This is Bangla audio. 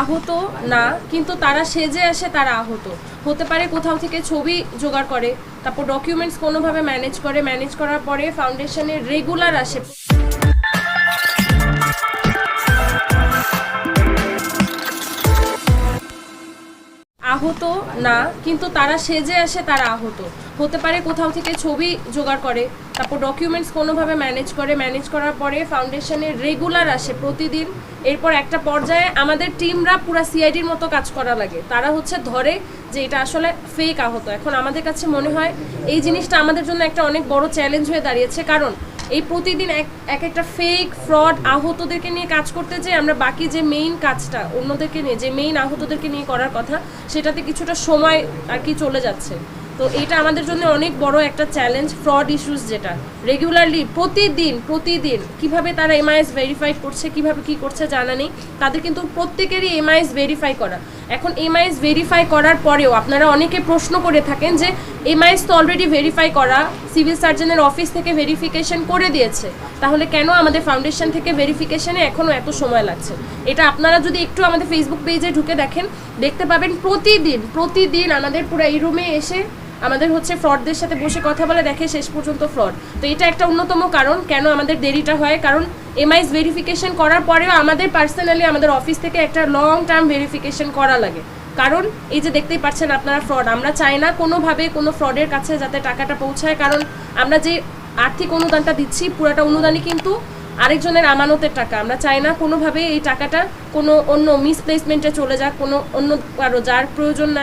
আহত না, কিন্তু তারা সেজে আসে তারা আহত। হতে পারে কোথাও থেকে ছবি জোগাড় করে, তারপর ডকুমেন্টস কোনোভাবে ম্যানেজ করে ম্যানেজ করার পরে ফাউন্ডেশনের রেগুলার আসে। আহত না, কিন্তু তারা সেজে আসে, তারা আহত। হতে পারে কোথাও থেকে ছবি জোগাড় করে, তারপর ডকুমেন্টস কোনোভাবে ম্যানেজ করে ম্যানেজ করার পরে ফাউন্ডেশনের রেগুলার আসে প্রতিদিন। এরপর একটা পর্যায়ে আমাদের টিমরা পুরা সিআইডির মতো কাজ করা লাগে। তারা হচ্ছে ধরে যে এটা আসলে ফেক আহত। এখন আমাদের কাছে মনে হয় এই জিনিসটা আমাদের জন্য একটা অনেক বড় চ্যালেঞ্জ হয়ে দাঁড়িয়েছে। কারণ এই প্রতিদিন এক এক একটা ফেক ফ্রড আহতদেরকে নিয়ে কাজ করতে যে আমরা বাকি যে মেইন কাজটা, অন্যদেরকে নিয়ে, যে মেইন আহতদেরকে নিয়ে করার কথা, সেটাতে কিছুটা সময় আর কি চলে যাচ্ছে। তো এটা আমাদের জন্য অনেক বড় একটা চ্যালেঞ্জ ফ্রড ইস্যুস যেটা। রেগুলারলি প্রতিদিন প্রতিদিন, কীভাবে তারা এমআইএস ভেরিফাই করছে, কীভাবে কি করছে জানা নেই, তাদের কিন্তু প্রত্যেকেরই এমআইএস ভেরিফাই করা। এখন এমআইএস ভেরিফাই করার পরেও আপনারা অনেকে প্রশ্ন করে থাকেন যে এমআইএস তো অলরেডি ভেরিফাই করা সিভিল সার্জনের অফিস থেকে ভেরিফিকেশন করে দিয়েছে। তাহলে কেন আমাদের ফাউন্ডেশন থেকে ভেরিফিকেশনে এখনও এত সময় লাগছে? এটা আপনারা যদি একটু আমাদের ফেসবুক পেজে ঢুকে দেখেন, দেখতে পাবেন প্রতিদিন প্রতিদিন আমাদের পুরো এই রুমে এসে আমাদের হচ্ছে ফ্রডদের সাথে বসে কথা বলে দেখে শেষ পর্যন্ত ফ্রড। তো এটা একটা অন্যতম কারণ কেন আমাদের দেরিটা হয়। কারণ এমআইএস ভেরিফিকেশন করার পরেও আমাদের পার্সোনালি আমাদের অফিস থেকে একটা লং টার্ম ভেরিফিকেশন করা লাগে। কারণ এই যে দেখতেই পাচ্ছেন আপনারা ফ্রড। আমরা চাই না কোনোভাবে কোনো ফ্রডের কাছে যাতে টাকাটা পৌঁছায়। কারণ আমরা যে আর্থিক অনুদানটা দিচ্ছি, পুরোটা অনুদানই কিন্তু আরেকজনের আমানতের টাকা। আমরা চাই না কোনোভাবে এই টাকাটা কোনো অন্য মিসপ্লেসমেন্টে চলে যাক, কোনো অন্য কারও যার প্রয়োজন না